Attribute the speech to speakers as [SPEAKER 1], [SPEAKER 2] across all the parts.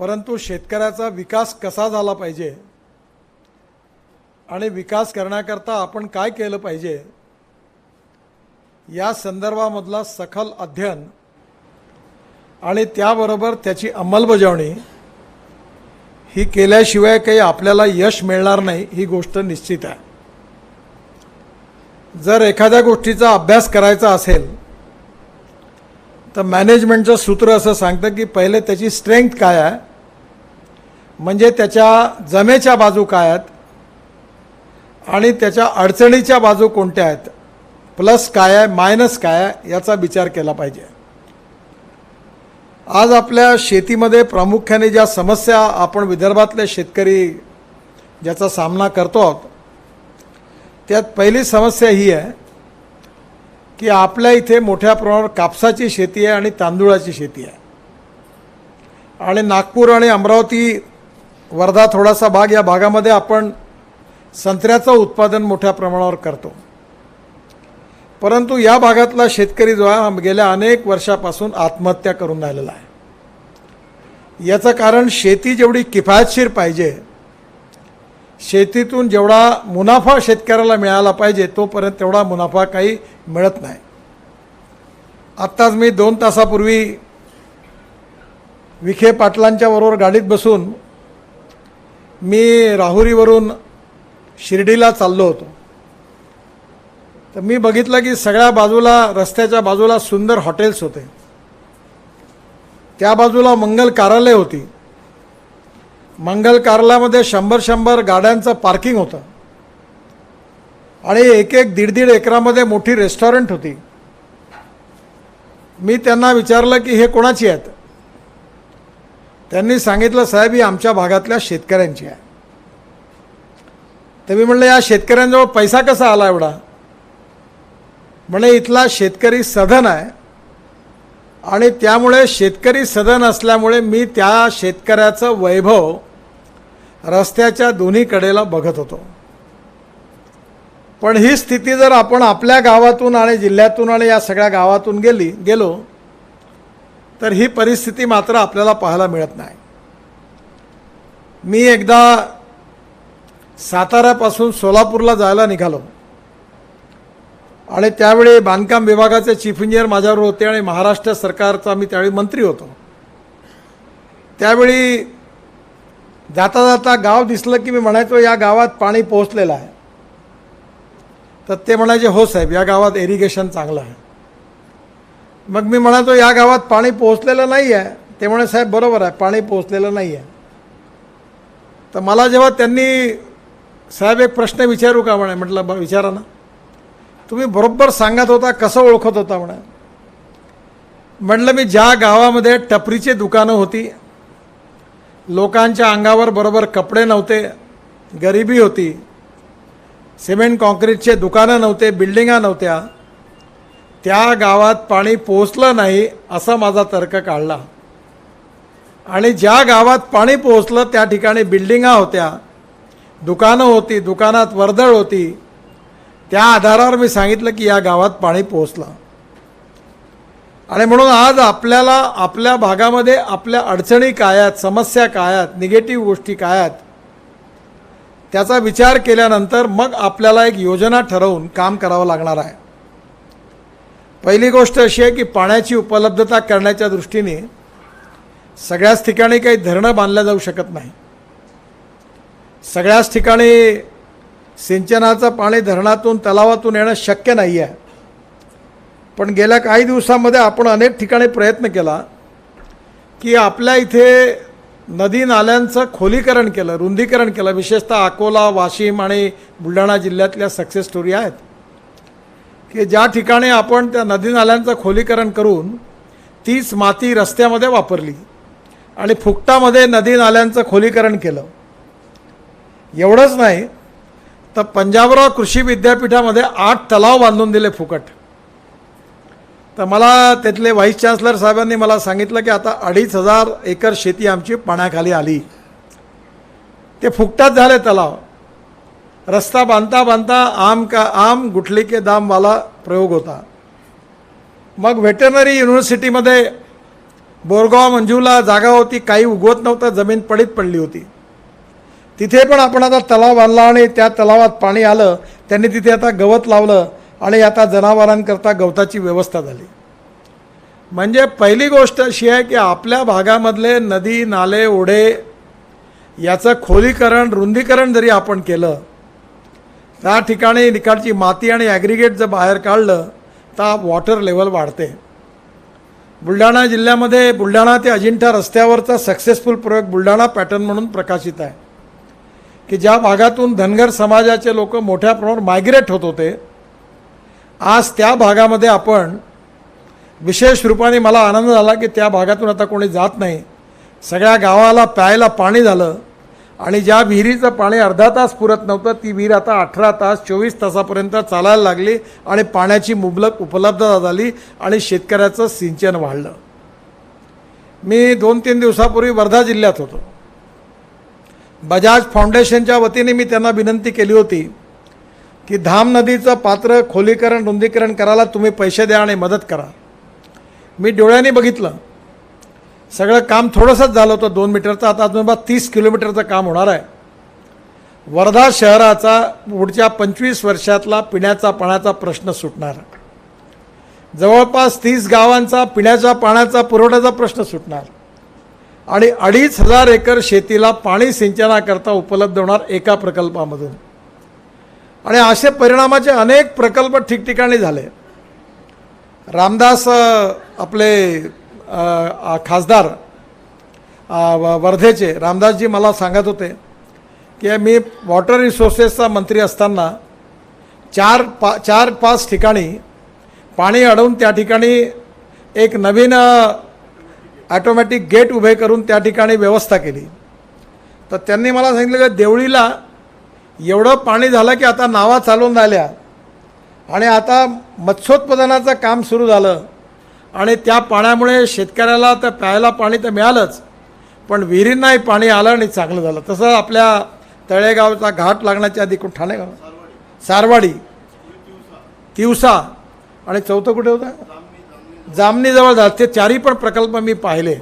[SPEAKER 1] परंतु शेतकऱ्याचा विकास कसा झाला पाहिजे आणि विकास करण्याकरता आपण काय केलं पाहिजे या संदर्भामधला सखल अध्ययन आणि त्याबरोबर त्याची अंमलबजावणी ही केल्याशिवाय काही आपल्याला यश मिळणार नाही ही गोष्ट निश्चित आहे. जर एखाद्या गोष्टीचा अभ्यास करायचा असेल तर मॅनेजमेंटचं सूत्र असं सांगतं की पहिले त्याची स्ट्रेंथ काय आहे म्हणजे त्याच्या जमेच्या बाजू काय आहेत? आणि त्याच्या अडचणीच्या बाजू कोणत्या आहेत? प्लस काय आहे मायनस काय आहे याचा विचार केला पाहिजे. आज आपल्या शेतीमध्ये प्रामुख्याने ज्या समस्या आपण विदर्भातले शेतकरी ज्याचा सामना करतो आहोत त्यात पहिली समस्या ही आहे की आपल्या इथे मोठ्या प्रमाणावर कापसाची शेती आहे आणि तांदूळाची शेती आहे. आणि नागपूर आणि अमरावती वर्धा थोडासा भाग या भागामध्ये आपण संत्र्याचं उत्पादन मोठ्या प्रमाणावर करतो. परंतु या भागातला शेतकरी जो आहे हा गेल्या अनेक वर्षापासून आत्महत्या करून राहिलेला आहे. याचं कारण शेती जेवढी किफायतशीर पाहिजे शेतीतून जेवढा मुनाफा शेतकऱ्याला मिळाला पाहिजे तोपर्यंत तेवढा मुनाफा काही मिळत नाही. आत्ताच मी दोन तासापूर्वी विखे पाटलांच्या बरोबर गाडीत बसून मी राहुरीवरून शिर्डीला चाललो होतो. तर मी बघितलं की सगळ्या बाजूला रस्त्याच्या बाजूला सुंदर हॉटेल्स होते. त्या बाजूला मंगल कार्यालय होती. मंगल कार्यालयामध्ये शंभर शंभर गाड्यांचं पार्किंग होतं. आणि एक एक दीड दीड एकरामध्ये मोठी रेस्टॉरंट होती. मी त्यांना विचारलं की हे कोणाची आहेत? त्यांनी सांगितलं साहेब ही आमच्या भागातल्या शेतकऱ्यांची आहे. तर मी म्हणलं या शेतकऱ्यांजवळ पैसा कसा आला एवढा? म्हणे इथला शेतकरी सधन आहे आणि त्यामुळे शेतकरी सदन असल्यामुळे मी त्या शेतकऱ्याचं वैभव रस्त्याच्या दोन्ही कडेला बघत होतो. पण ही स्थिती जर आपण आपल्या गावातून आणि जिल्ह्यातून आणि या सगळ्या गावातून गेली गेलो तर ही परिस्थिती मात्र आपल्याला पाहायला मिळत नाही. मी एकदा साताऱ्यापासून सोलापूरला जायला निघालो. आणि त्यावेळी बांधकाम विभागाचे चीफ इंजिनियर माझ्यावर होते आणि महाराष्ट्र सरकारचा मी त्यावेळी मंत्री होतो. त्यावेळी जाता जाता गाव दिसलं की मी म्हणायचो या गावात पाणी पोहोचलेलं आहे. तर ते म्हणायचे हो साहेब या गावात इरिगेशन चांगलं आहे. मग मी म्हणातो या गावात पाणी पोहोचलेलं नाही आहे ते म्हणे साहेब बरोबर आहे पाणी पोहोचलेलं नाही आहे तर मला जेव्हा त्यांनी साहेब एक प्रश्न विचारू का? म्हणे म्हटलं "ब- विचारा ना. तुम्ही बरोबर सांगत होता कसं ओळखत होता म्हणे. म्हटलं मी ज्या गावामध्ये टपरीची दुकानं होती लोकांच्या अंगावर बरोबर कपडे नव्हते गरिबी होती सिमेंट कॉन्क्रीटचे दुकानं नव्हते बिल्डिंगा नव्हत्या त्या गावात पाणी पोचलं नाही असा माझा तर्क काढला. आणि ज्या गावात पाणी पोचलं त्या ठिकाणी बिल्डिंगा होत्या. दुकानं होती दुकानात वर्दळ होती. त्या आधारावर मी सांगितलं की या गावात पाणी पोचलं आणि म्हणून आज आपल्याला आपल्या भागामध्ये आपल्या अडचणी काय आहेत समस्या काय आहेत निगेटिव्ह गोष्टी काय आहेत त्याचा विचार केल्यानंतर मग आपल्याला एक योजना ठरवून काम करावं लागणार आहे. पहिली गोष्ट अशी आहे की पाण्याची उपलब्धता करण्याच्या दृष्टीने सगळ्याच ठिकाणी काही धरणं बांधल्या जाऊ शकत नाही. सगळ्याच ठिकाणी सिंचनाचं पाणी धरणातून तलावातून येणं शक्य नाही आहे पण गेल्या काही दिवसामध्ये आपण अनेक ठिकाणी प्रयत्न केला की आपल्या इथे नदी नाल्यांचं खोलीकरण केलं रुंदीकरण केलं. विशेषतः अकोला वाशिम आणि बुलढाणा जिल्ह्यातल्या सक्सेस स्टोरी आहेत. की ज्या ठिकाणी आपण त्या नदी नाल्यांचं खोलीकरण करून तीच माती रस्त्यामध्ये वापरली आणि फुकटामध्ये नदी नाल्यांचं खोलीकरण केलं एवढंच नाही तर पंजाबराव कृषी विद्यापीठामध्ये आठ तलाव बांधून दिले फुकट. तर मला तिथले व्हाईस चान्सलर साहेबांनी मला सांगितलं की आता अडीच हजार एकर शेती आमची पाण्याखाली आली. ते फुकटात झाले तलाव. रस्ता बांधता बांधता आम का आम गुठली के दामवाला प्रयोग होता। मग व्हेटरनरी युनिव्हर्सिटीमध्ये बोरगाव मंजूला जागा होती काही उगवत नव्हतं जमीन पडीत पडली होती. तिथे पण आपण आता तलाव बांधला आणि त्या तलावात पाणी आलं त्यांनी तिथे आता गवत लावलं आणि आता जनावरांकरता गवताची व्यवस्था झाली. म्हणजे पहिली गोष्ट अशी आहे की आपल्या भागामधले नदी नाले ओढे याचं खोलीकरण रुंदीकरण जरी आपण केलं त्या ठिकाणी निकालची माती आणि ॲग्रिगेट जर बाहेर काढलं तर वॉटर लेवल वाढते. बुलढाणा जिल्ह्यामध्ये बुलढाणा ते अजिंठा रस्त्यावरचा सक्सेसफुल प्रयोग बुलढाणा पॅटर्न म्हणून प्रकाशित आहे. की ज्या भागातून धनगर समाजाचे लोक मोठ्या प्रमाणावर मायग्रेट होत होते आज त्या भागामध्ये आपण विशेष रूपाने मला आनंद झाला की त्या भागातून आता कोणी जात नाही. सगळ्या गावाला प्यायला पाणी झालं. आणि ज्या विहिरीचं पाणी अर्धा तास पुरत नव्हतं ती विहीर आता अठरा तास चोवीस तासापर्यंत चालायला लागली आणि पाण्याची मुबलक उपलब्धता झाली आणि शेतकऱ्याचं सिंचन वाढलं. मी दोन तीन दिवसापूर्वी वर्धा जिल्ह्यात होतो. बजाज फाउंडेशनच्या वतीने मी त्यांना विनंती केली होती की धाम नदीचं पात्र खोलीकरण रुंदीकरण करायला तुम्ही पैसे द्या आणि मदत करा. मी डोळ्याने बघितलं. सगळं काम थोडंसंच झालं होतं दोन मीटरचं. आता अजून तीस किलोमीटरचं काम होणार आहे. वर्धा शहराचा पुढच्या पंचवीस वर्षातला पिण्याचा पाण्याचा प्रश्न सुटणार. जवळपास तीस गावांचा पिण्याच्या पाण्याचा पुरवठ्याचा प्रश्न सुटणार. आणि अडीच हजार एकर शेतीला पाणी सिंचनाकरता उपलब्ध होणार एका प्रकल्पामधून. आणि असे परिणामाचे अनेक प्रकल्प ठिकठिकाणी झाले. रामदास आपले खासदार व- वर्धेचे रामदासजी मला सांगत होते की मी वॉटर रिसोर्सेसचा मंत्री असताना चार पा चार पाच ठिकाणी पाणी अडवून त्या ठिकाणी एक नवीन ॲटोमॅटिक गेट उभे करून त्या ठिकाणी व्यवस्था केली. तर त्यांनी मला सांगितलं की देवळीला एवढं पाणी झालं की आता नावा चालून राहिल्या आणि आता मत्स्योत्पादनाचं काम सुरू झालं. आणि त्या पाण्यामुळे शेतकऱ्याला तर प्यायला पाणी तर मिळालंच पण विहिरींनाही पाणी आलं आणि चांगलं झालं. तसं आपल्या तळेगावचा घाट लागण्याच्या आधी कुठं ठाणेगाव सारवाडी. तिवसा. आणि चौथं कुठे होतं? जामनीजवळ झालं. ते चारही पण प्रकल्प मी पाहिले.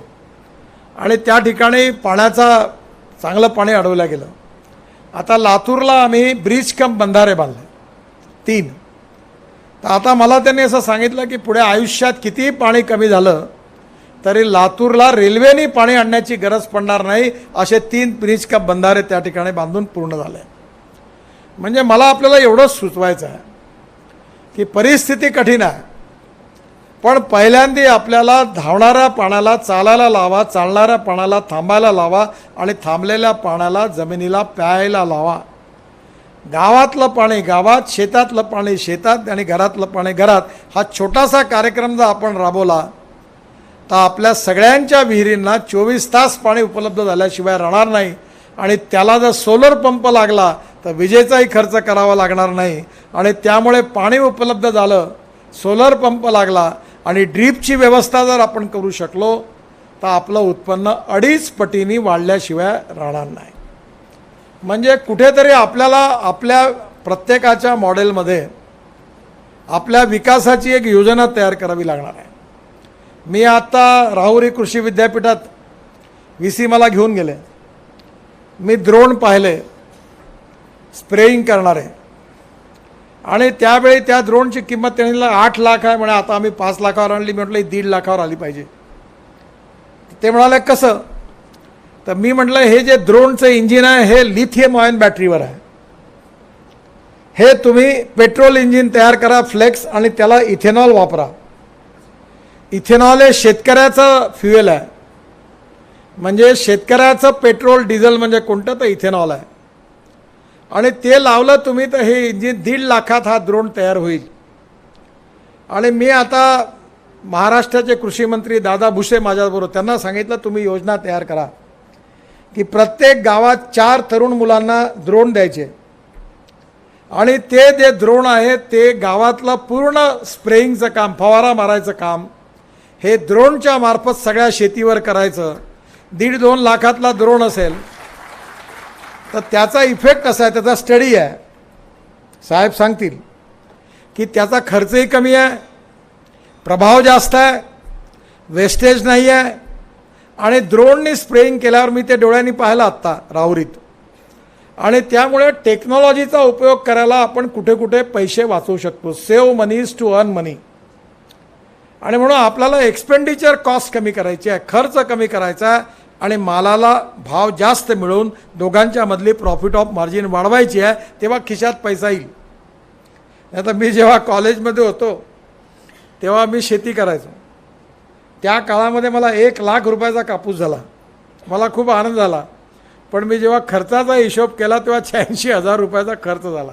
[SPEAKER 1] आणि त्या ठिकाणी पाण्याचा चांगलं पाणी अडवलं गेलं. आता लातूरला आम्ही ब्रिज कम बंधारे बांधले. तीन. तर आता मला त्यांनी असं सांगितलं की पुढे आयुष्यात कितीही पाणी कमी झालं तरी लातूरला रेल्वेने पाणी आणण्याची गरज पडणार नाही असे तीन ब्रिज का बंधारे त्या ठिकाणी बांधून पूर्ण झाले. म्हणजे मला आपल्याला एवढंच सुचवायचं आहे की परिस्थिती कठीण आहे पण पहिल्यांदा आपल्याला धावणाऱ्या पाण्याला चालायला लावा चालणाऱ्या पाण्याला थांबायला लावा आणि थांबलेल्या पाण्याला जमिनीला प्यायला लावा. गावातलं पाणी गावात शेतातलं पाणी शेतात आणि घरातलं पाणी घरात हा छोटासा कार्यक्रम जर आपण राबवला तर आपल्या सगळ्यांच्या विहिरींना चोवीस तास पाणी उपलब्ध झाल्याशिवाय राहणार नाही. आणि त्याला जर सोलर पंप लागला तर विजेचाही खर्च करावा लागणार नाही. आणि त्यामुळे पाणी उपलब्ध झालं सोलर पंप लागला आणि ड्रीपची व्यवस्था जर आपण करू शकलो तर आपलं उत्पन्न अडीच पटीने वाढल्याशिवाय राहणार नाही. म्हणजे कुठेतरी आपल्याला आपल्या प्रत्येकाच्या मॉडेलमध्ये आपल्या विकासाची एक योजना तयार करावी लागणार आहे. मी आत्ता राहुरी कृषी विद्यापीठात व्ही सी मला घेऊन गेले. मी द्रोण पाहिले स्प्रेईंग करणारे. आणि त्यावेळी त्या द्रोणची किंमत त्यांनी आठ लाख आहे म्हणे आता आम्ही पाच लाखावर आणली मी म्हटलं दीड लाखावर आली पाहिजे. ते म्हणाले कसं? तर मी म्हटलं हे जे द्रोणचं इंजिन आहे हे लिथियम ऑयन बॅटरीवर आहे. हे तुम्ही पेट्रोल इंजिन तयार करा फ्लेक्स आणि त्याला इथेनॉल वापरा. इथेनॉल हे शेतकऱ्याचं फ्युएल आहे. म्हणजे शेतकऱ्याचं पेट्रोल डिझेल म्हणजे कोणतं? तर इथेनॉल आहे. आणि ते लावलं तुम्ही तर हे इंजिन दीड लाखात हा द्रोण तयार होईल. आणि मी आता महाराष्ट्राचे कृषी मंत्री दादा भुसे माझ्याबरोबर त्यांना सांगितलं तुम्ही योजना तयार करा. की प्रत्येक गावात चार तरुण मुलांना द्रोण द्यायचे. आणि ते जे द्रोण आहे ते गावातलं पूर्ण स्प्रेईंगचं काम फवारा मारायचं काम हे द्रोणच्या मार्फत सगळ्या शेतीवर करायचं. दीड दोन लाखातला द्रोण असेल तर त्याचा इफेक्ट कसा आहे? त्याचा स्टडी आहे. साहेब सांगतील की त्याचा खर्चही कमी आहे प्रभाव जास्त आहे वेस्टेज नाही आहे आणि द्रोणनी स्प्रेइंग केल्यावर मी ते डोळ्यांनी पाहिलं आत्ता राहुरीत. आणि त्यामुळे टेक्नॉलॉजीचा उपयोग करायला आपण कुठे कुठे पैसे वाचवू शकतो. Save moneys to earn money. आणि म्हणून आपल्याला एक्सपेंडिचर कॉस्ट कमी करायची आहे खर्च कमी करायचा आहे आणि मालाला भाव जास्त मिळवून दोघांच्या मधली प्रॉफिट ऑफ मार्जिन वाढवायची आहे तेव्हा खिशात पैसा येईल. आता मी जेव्हा कॉलेजमध्ये होतो तेव्हा मी शेती करायचो. त्या काळामध्ये मला एक लाख रुपयाचा कापूस झाला. मला खूप आनंद झाला. पण मी जेव्हा खर्चाचा हिशोब केला तेव्हा शहाऐंशी हजार रुपयाचा खर्च झाला.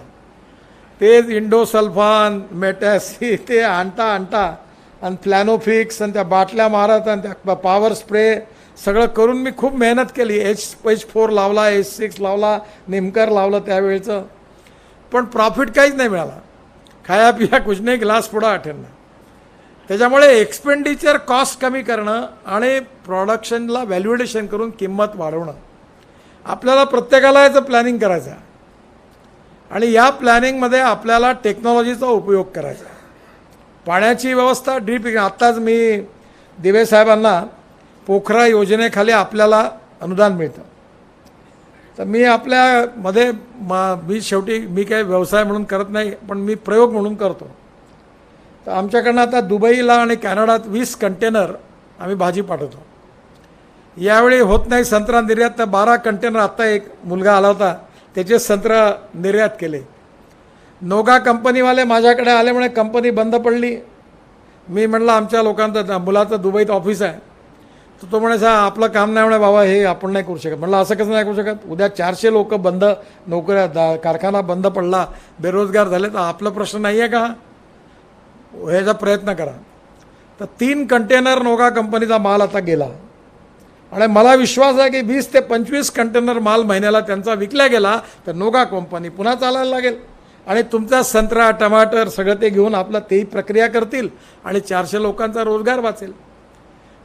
[SPEAKER 1] तेच इंडोसल्फान मेटॅसी ते आणता आणता आणि प्लॅनोफिक्स आणि त्या बाटल्या मारत आणि त्या पॉवर स्प्रे सगळं करून मी खूप मेहनत केली. एच एच फोर लावला एच सिक्स लावला निमकर लावलं त्यावेळचं. पण प्रॉफिट काहीच नाही मिळाला. खाया पिया कुछ नाही ग्लास पुढं आठवणं त्याच्यामुळे एक्सपेंडिचर कॉस्ट कमी करणं आणि प्रॉडक्शनला व्हॅल्युएडेशन करून किंमत वाढवणं. आपल्याला प्रत्येकाला याचं प्लॅनिंग करायचं आणि या प्लॅनिंगमध्ये आपल्याला टेक्नॉलॉजीचा उपयोग करायचा पाण्याची व्यवस्था ड्रीप आत्ताच मी दिवे साहेबांना पोखरा योजनेखाली आपल्याला अनुदान मिळतं. तर मी आपल्यामध्ये मा मी शेवटी मी काही व्यवसाय म्हणून करत नाही पण मी प्रयोग म्हणून करतो. तर आमच्याकडनं आता दुबईला आणि कॅनडात वीस कंटेनर आम्ही भाजी पाठवतो. यावेळी होत नाही संत्रा निर्यात तर बारा कंटेनर आत्ता एक मुलगा आला होता त्याचे संत्रा निर्यात केले. नोगा कंपनीवाले माझ्याकडे आल्यामुळे कंपनी बंद पडली. मी म्हणलं आमच्या लोकांचं मुलाचं दुबईत ऑफिस आहे. तर तो म्हणे सा आपलं काम नाही म्हणे बाबा हे आपण नाही करू शकत. म्हणलं असं कसं नाही करू शकत? उद्या चारशे लोक बंद नोकऱ्या दा कारखाना बंद पडला बेरोजगार झाले तर आपला प्रश्न नाही आहे का? ह्याचा प्रयत्न करा. तर तीन कंटेनर नोगा कंपनीचा माल आता गेला. आणि मला विश्वास आहे की वीस ते पंचवीस कंटेनर माल महिन्याला त्यांचा विकला गेला तर नोगा कंपनी पुन्हा चालायला लागेल. आणि तुमचा संत्रा टमाटर सगळं ते घेऊन आपलं तेही प्रक्रिया करतील आणि चारशे लोकांचा रोजगार वाचेल.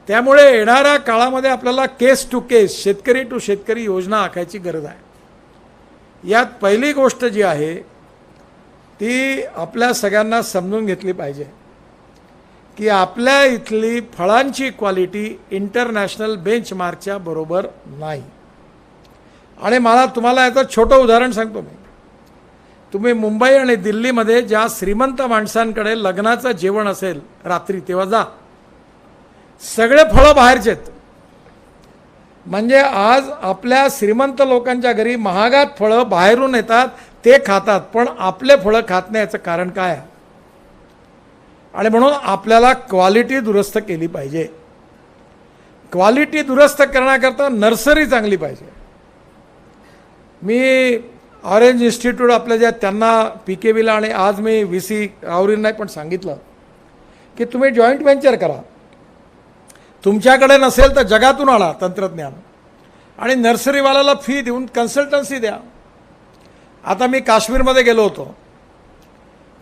[SPEAKER 1] त्यामुळे येणाऱ्या काळामध्ये आपल्याला केस टू केस शेतकरी टू शेतकरी योजना आखायची गरज आहे. यात पहिली गोष्ट जी आहे ती आपल्या सगळ्यांना समजून घेतली पाहिजे की आपल्या इथली फळांची क्वालिटी इंटरनॅशनल बेंचमार्कच्या बरोबर नाही. आणि मला तुम्हाला याचं छोटं उदाहरण सांगतो मी. तुम्ही मुंबई आणि दिल्लीमध्ये ज्या श्रीमंत माणसांकडे लग्नाचं जेवण असेल रात्री तेव्हा जा. सगळे फळं बाहेरचे आहेत. म्हणजे आज आपल्या श्रीमंत लोकांच्या घरी महागात फळं बाहेरून येतात ते खातात पण आपले फळं खात नाही याचं कारण काय? आहे आणि म्हणून आपल्याला क्वालिटी दुरुस्त केली पाहिजे. क्वालिटी दुरुस्त करण्याकरता नर्सरी चांगली पाहिजे. मी ऑरेंज इन्स्टिट्यूट आपल्या ज्या त्यांना पी के बीला आणि आज मी व्ही सी रावरींना पण सांगितलं की तुम्ही जॉईंट व्हेंचर करा. तुमच्याकडे नसेल तर जगातून आणा तंत्रज्ञान. आणि नर्सरीवाल्याला फी देऊन कन्सल्टन्सी द्या. आता मी काश्मीरमध्ये गेलो होतो.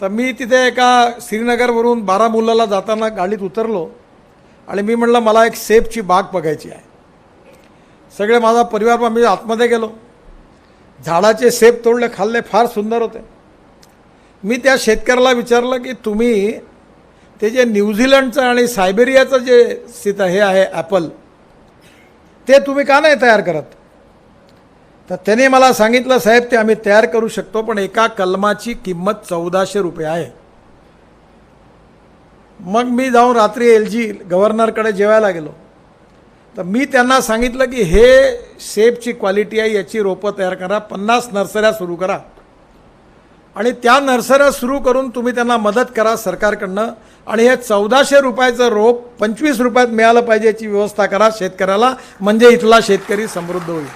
[SPEAKER 1] तर मी तिथे एका श्रीनगरवरून बारामुल्लाला जाताना गाडीत उतरलो आणि मी म्हटलं मला एक सेफची बाग बघायची आहे. सगळे माझा परिवार मी आतमध्ये गेलो. झाडाचे सेफ तोडले खाल्ले फार सुंदर होते. मी त्या शेतकऱ्याला विचारलं की तुम्ही ते जे न्यूझीलंडचं आणि सायबेरियाचं जे स्थित हे आहे ॲपल ते तुम्ही का नाही तयार करत? तर त्याने मला सांगितलं साहेब ते आम्ही तयार करू शकतो पण एका कलमाची किंमत चौदाशे रुपये आहे. मग मी जाऊन रात्री एल जी गव्हर्नरकडे जेवायला गेलो. तर मी त्यांना सांगितलं की हे सेबची क्वालिटी आहे याची रोपं तयार करा पन्नास नर्सऱ्या सुरू करा. आणि त्या नर्सऱ्या सुरू करून तुम्ही त्यांना मदत करा सरकारकडनं आणि हे चौदाशे रुपयाचं रोप पंचवीस रुपयात मिळालं पाहिजे याची व्यवस्था करा शेतकऱ्याला म्हणजे इथला शेतकरी समृद्ध होईल.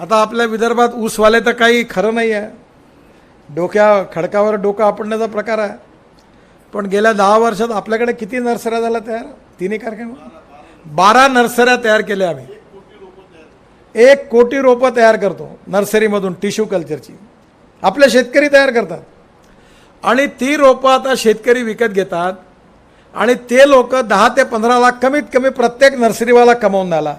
[SPEAKER 1] आता आपल्या विदर्भात ऊसवाले तर काही खरं नाही आहे डोक्या खडकावर डोकं आपडण्याचा प्रकार आहे. पण गेल्या दहा वर्षात आपल्याकडे किती नर्सऱ्या झाल्या तयार? तिन्ही कारखाने बारा नर्सऱ्या तयार केल्या आम्ही. एक कोटी रोपं तयार करतो नर्सरीमधून टिश्यू कल्चरची. आपले शेतकरी तयार करतात. आणि ती रोपं आता शेतकरी विकत घेतात. आणि ते लोक दहा ते पंधरा लाख कमीत कमी प्रत्येक नर्सरीवाला कमावून आला